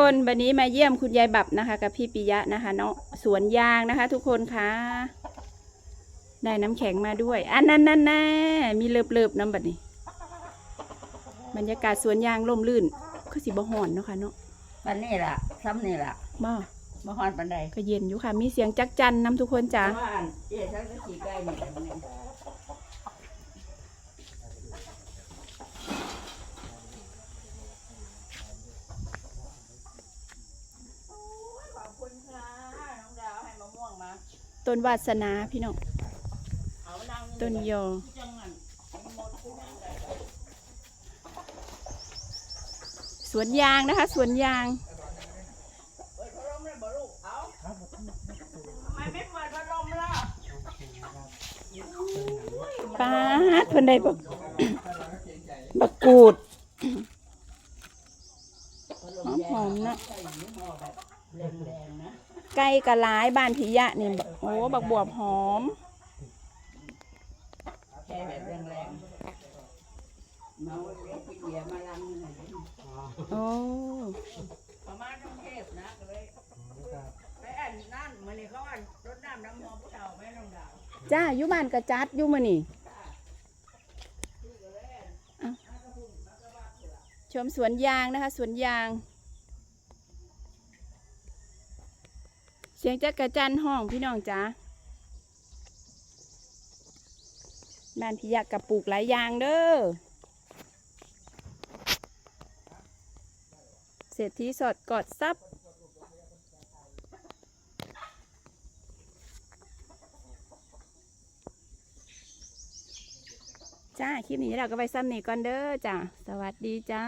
คนวันนี้มาเยี่ยมคุณยายบับนะคะ กับพี่ปิยะนะคะ เนาะสวนยางนะคะ ทุกคนคะได้น้ำแข็งมาด้วย อันนั้นนั่นแน่มีเลิบเลิบๆน้ำบัดนี้ บรรยากาศสวนยางร่มรื่นคือสิบ่ฮ้อนเนาะค่ะเนาะวันนี้ล่ะซ้ำนี่ล่ะบ่บ่ฮอนปันใดก็เย็นอยู่ค่ะ มีเสียงจักจันน้ำทุกคนจ้าว่าอันเจ๊ฉันก็ขี่ใกล้นี่แหละมันเนี่ย ขอบคุณค่ะ น้องดาวให้มะม่วงมา ต้นวาสนาพี่น้องต้นยอจังหันหมดทุกอย่างเลยสวนยางนะคะ สวนยางป้าเพิ่นได้บักบักกูดหอมหอมๆนะ ใส่ยี่ห้อแบบแรงๆนะไก่กะลายบ้านพิยะนี่บักโอ้บักบวบหอมแค่แบบแรงๆมาเลี้ยงพี่เดียมาลังโอ้ประมาณกรุงเทพนะก็เลยไปอันนั่นมันนี่เขาอันรถน้ำน้ำมอผู้เฒ่าแม่น้องดาวจ้าอยู่บ้านกระจัดอยู่มื้อนี่ชมสวนยางนะคะสวนยาง เสียงจักระจันห้องพี่น้องจ้าบ้านพิยะกับปลูกหลายอย่างเด้อเศรษฐีสอดกอดซับจ้า คลิปนี้เราก็ไปซ้ำนี่ก่อนเด้อจ้า สวัสดีจ้า